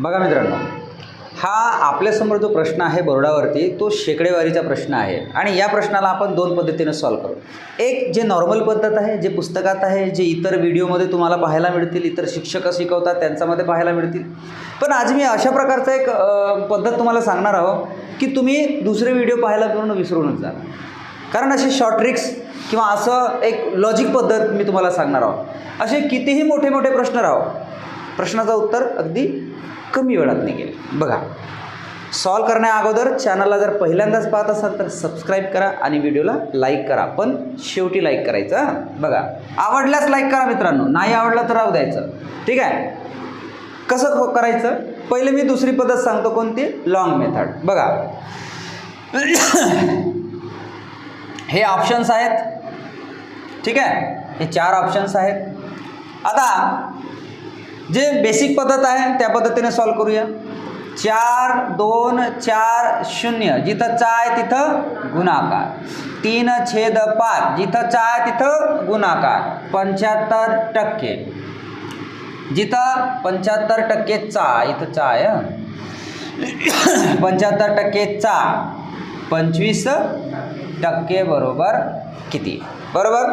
बघा मित्रांनो हा आपल्यासमोर जो प्रश्न आहे बोर्डावरती तो शेकडेवारीचा प्रश्न आहे. आणि या प्रश्नाला आपण दोन पद्धतीने सॉल्व करू. एक जे नॉर्मल पद्धत आहे जे पुस्तकात आहे जे इतर व्हिडिओमध्ये तुम्हाला पाहायला मिळतील इतर शिक्षक शिकवतात त्यांच्यामध्ये पाहायला मिळतील. पण आज मी अशा प्रकारचा एक पद्धत तुम्हाला सांगणार आहोत की तुम्ही दुसरे व्हिडिओ पाहायला पूर्ण विसरूनच जा. कारण असे शॉर्ट ट्रिक्स किंवा असं एक लॉजिक पद्धत मी तुम्हाला सांगणार आहोत असे कितीही मोठे मोठे प्रश्न राहो प्रश्नाचं उत्तर अगदी कमी वेळात निघेल. बघा सॉल्व करण्या अगोदर चॅनलला जर पहिल्यांदाच पाहत असाल तर सबस्क्राईब करा आणि व्हिडिओला लाईक करा. पण शेवटी लाईक करायचं हां? बघा आवडल्यास लाईक करा मित्रांनो नाही आवडलं तर राहू द्यायचं. ठीक आहे? कसं हो- करायचं? पहिले मी दुसरी पद्धत सांगतो कोणती? लॉंग मेथड बघा. हे ऑप्शन्स आहेत. ठीक आहे? हे चार ऑप्शन्स आहेत. आता जे बेसिक पद्धत आहे त्या पद्धतीने सॉल्व करूया. चार दोन चार शून्य. जिथं चा आहे तिथं गुणाकार. तीन छेद पाच. जिथं चा आहे तिथं गुणाकार. पंच्याहत्तर टक्के. जिथं पंच्याहत्तर टक्के चा इथं चा आहे पंच्याहत्तर टक्के चा पंचवीस टक्के बरोबर किती? बरोबर?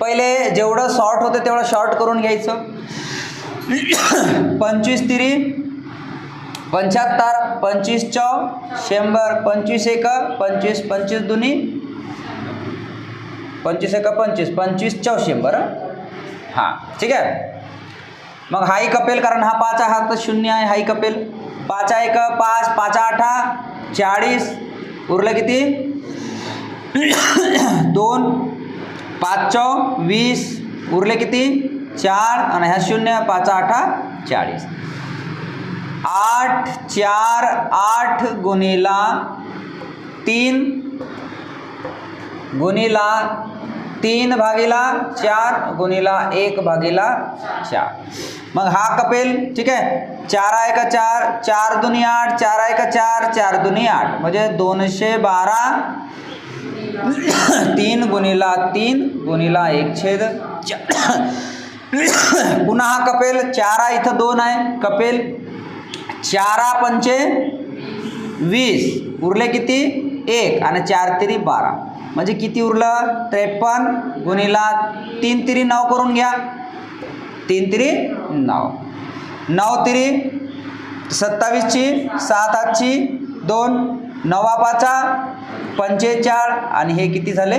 पहिले जेवढं शॉर्ट होतं तेवढं शॉर्ट करून घ्यायचं. पंचवीस तिरी पंच्याहत्तर पंचवीस चौ शंभर पंचवीस एक पंचवीस पंचवीस दुनी पंचवीस एक पंचवीस पंचवीस चौ शंभर हं? ठीक आहे? मग हाही कपेल कारण हा पाच हा तर शून्य आहे हाही कपेल. पाच एक पाच पाच आठा चाळीस उरलं किती? दोन पाच चौ वीस उरले किती? चार आणि ह्या शून्य पाच आठा चाळीस. आठ चार आठ गुणिला तीन गुणिला तीन भागीला चार गुणिला एक भागीला चार. मग हा कपेल ठीक आहे? चार आहे का चार? चार दुनी आठ चार आहे का चार? चार दुनी आठ. म्हणजे दोनशे बारा तीन गुणिला तीन गुणिला एक छेद चार. पुन्हा हा कपेल चारा इथं दोन आहे कपेल. चारा पंचे वीस उरले किती? एक आणि चार तिरी बारा. म्हणजे किती उरलं? त्रेपन्न गुणिला तीन तिरी नऊ करून घ्या. तीन तिरी नऊ. नऊ तिरी सत्तावीसची सात आठची दोन नवा पाचा पंचेचाळ आणि हे किती झाले?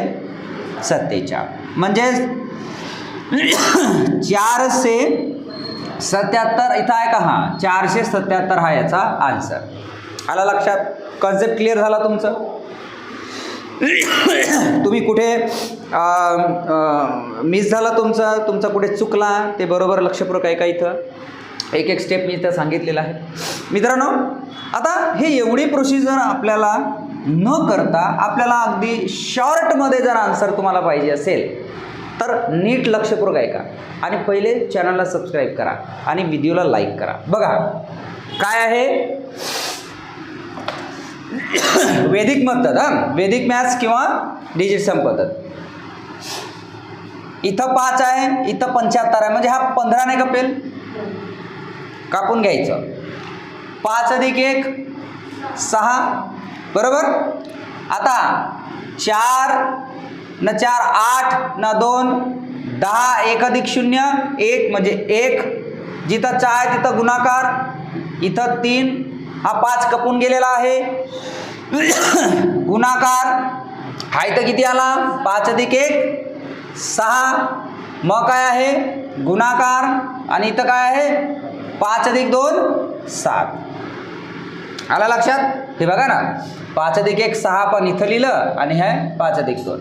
सत्तेचाळ. म्हणजे चारशे सत्याहत्तर इथं आहे का? हां चारशे सत्याहत्तर हा याचा आन्सर आला लक्षात? कन्सेप्ट क्लिअर झाला तुमचं? तुम्ही कुठे मिस झाला तुमचा? तुमचा कुठे चुकला? ते बरोबर लक्षपूर्वक आहे का इथं? एक एक स्टेप मी इथं सांगितलेलं आहे. मित्रांनो आता हे एवढी प्रोसिजर आपल्याला न करता आपल्याला अगदी शॉर्टमध्ये जर आन्सर तुम्हाला पाहिजे असेल तर नीट लक्षपूर्वक ऐका. आणि पहिले चॅनलला सबस्क्राईब करा आणि व्हिडिओला लाईक करा. बघा काय आहे? वैदिक पद्धत हां? वैदिक मॅथ्स किंवा डिजिटल पद्धत. इथं पाच आहे इथं पंच्याहत्तर आहे. म्हणजे हा पंधरा नाही कपेल कापून घ्यायचं. पाच अधिक एक सहा. बरोबर? आता चार न चार आठ न दोन दहा एक अधिक शून्य एक म्हणजे एक. जिथं चहा आहे तिथं गुणाकार इथं तीन. हा पाच कपून गेलेला आहे. गुणाकार हा इथं किती आला? पाच अधिक एक सहा. मग काय आहे? गुणाकार. आणि इथं काय आहे? पाच अधिक दोन सात. आला लक्षात? हे बघा ना. पाच अधिक एक सहा पण इथं लिहिलं. आणि हे पाच अधिक दोन.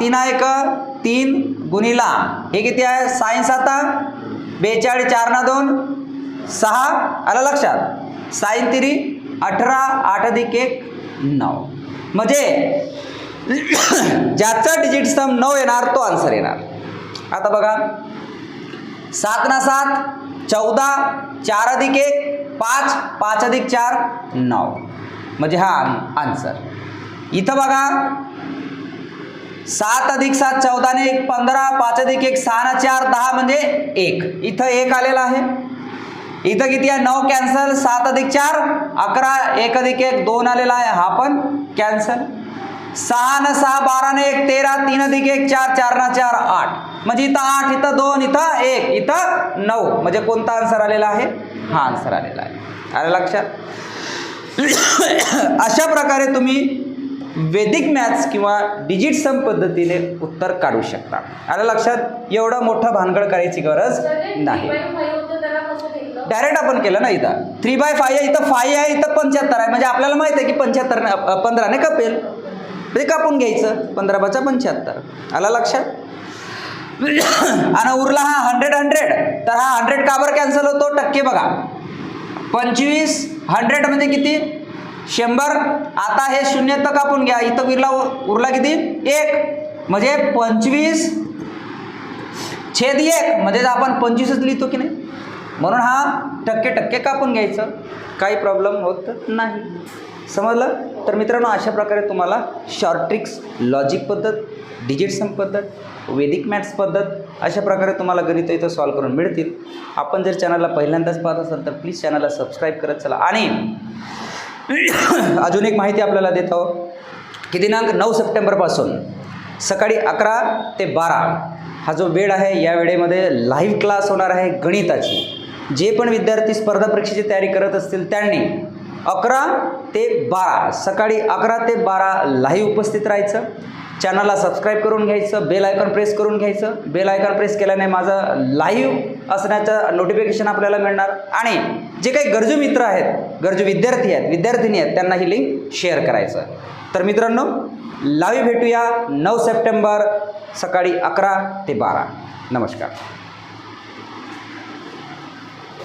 तीन आहे का तीन गुणिला. हे किती आहे? सायन्स आता बेचाळीस चार ना दोन सहा. आलं लक्षात? साईन तिरी अठरा आठ अधिक एक नऊ. म्हणजे ज्याचा डिजिट सम नऊ येणार तो आन्सर येणार. आता बघा. सात ना सात चौदा चार अधिक एक पाच पाच अधिक चार नऊ. म्हणजे हा आन्सर इथं बघा. सात अधिक सात चौदाने एक पंधरा पाच अधिक एक सहा ना चार दहा म्हणजे एक. इथं एक आलेला आहे. इथं किती आहे? नऊ कॅन्सल सात अधिक चार अकरा एक अधिक एक दोन आलेला आहे. हा पण कॅन्सल सहा न सहा बारा ने एक तेरा तीन अधिक एक चार चार ना चार आठ. म्हणजे इथं आठ इथं दोन इथं एक इथं नऊ. म्हणजे कोणता आन्सर आलेला आहे? हा आन्सर आलेला आहे. आलं लक्षात? अशा प्रकारे तुम्ही वैदिक मॅथ्स किंवा डिजिट सम पद्धतीने उत्तर काढू शकता. आलं लक्षात एवढं मोठं भानगड करायची गरज नाही. डायरेक्ट आपण केलं ना इथं. थ्री बाय फाय आहे इथं फाय आहे इथं पंच्याहत्तर आहे. म्हणजे आपल्याला माहीत आहे की पंच्याहत्तर पंधराने कपेल. म्हणजे कापून घ्यायचं. पंधरा पाचा पंच्याहत्तर. आला लक्षात? आणि उरला हा हंड्रेड हंड्रेड तर हा हंड्रेड काबर कॅन्सल होतो? टक्के बघा. पंचवीस हंड्रेड म्हणजे किती? शंभर. आता हे शून्य तर कापून घ्या. इथं उरला उरला किती? एक. म्हणजे पंचवीस छेद एक. म्हणजे आपण पंचवीसच लिहितो की नाही? म्हणून हा टक्के टक्के कापून घ्यायचं. काही प्रॉब्लेम होत नाही. समजलं? तर मित्रांनो अशा प्रकारे तुम्हाला शॉर्ट ट्रिक्स लॉजिक पद्धत डिजिटसम पद्धत वैदिक मॅथ्स पद्धत अशा प्रकारे तुम्हाला गणित इथं सॉल्व करून मिळतील. आपण जर चॅनलला पहिल्यांदाच पाहत असाल तर प्लीज चॅनलला सबस्क्राईब करत चला. आणि अजून एक माहिती आपल्याला देत आहोत की दिनांक नऊ सप्टेंबरपासून सकाळी अकरा ते बारा हा जो वेळ आहे या वेळेमध्ये लाईव्ह क्लास होणार आहे गणिताची. जे पण विद्यार्थी स्पर्धा परीक्षेची तयारी करत असतील त्यांनी अकरा ते बारा सकाळी अकरा ते बारा लाईव्ह उपस्थित राहायचं. चॅनलला सबस्क्राईब करून घ्यायचं बेल आयकॉन प्रेस करून घ्यायचं. बेल आयकॉन प्रेस केल्याने माझं लाईव्ह असण्याचं नोटिफिकेशन आपल्याला मिळणार. आणि जे काही गरजू मित्र आहेत गरजू विद्यार्थी आहेत विद्यार्थिनी आहेत त्यांना ही लिंक शेअर करायचं. तर मित्रांनो लाईव्ह भेटूया नऊ सप्टेंबर सकाळी अकरा ते बारा. नमस्कार.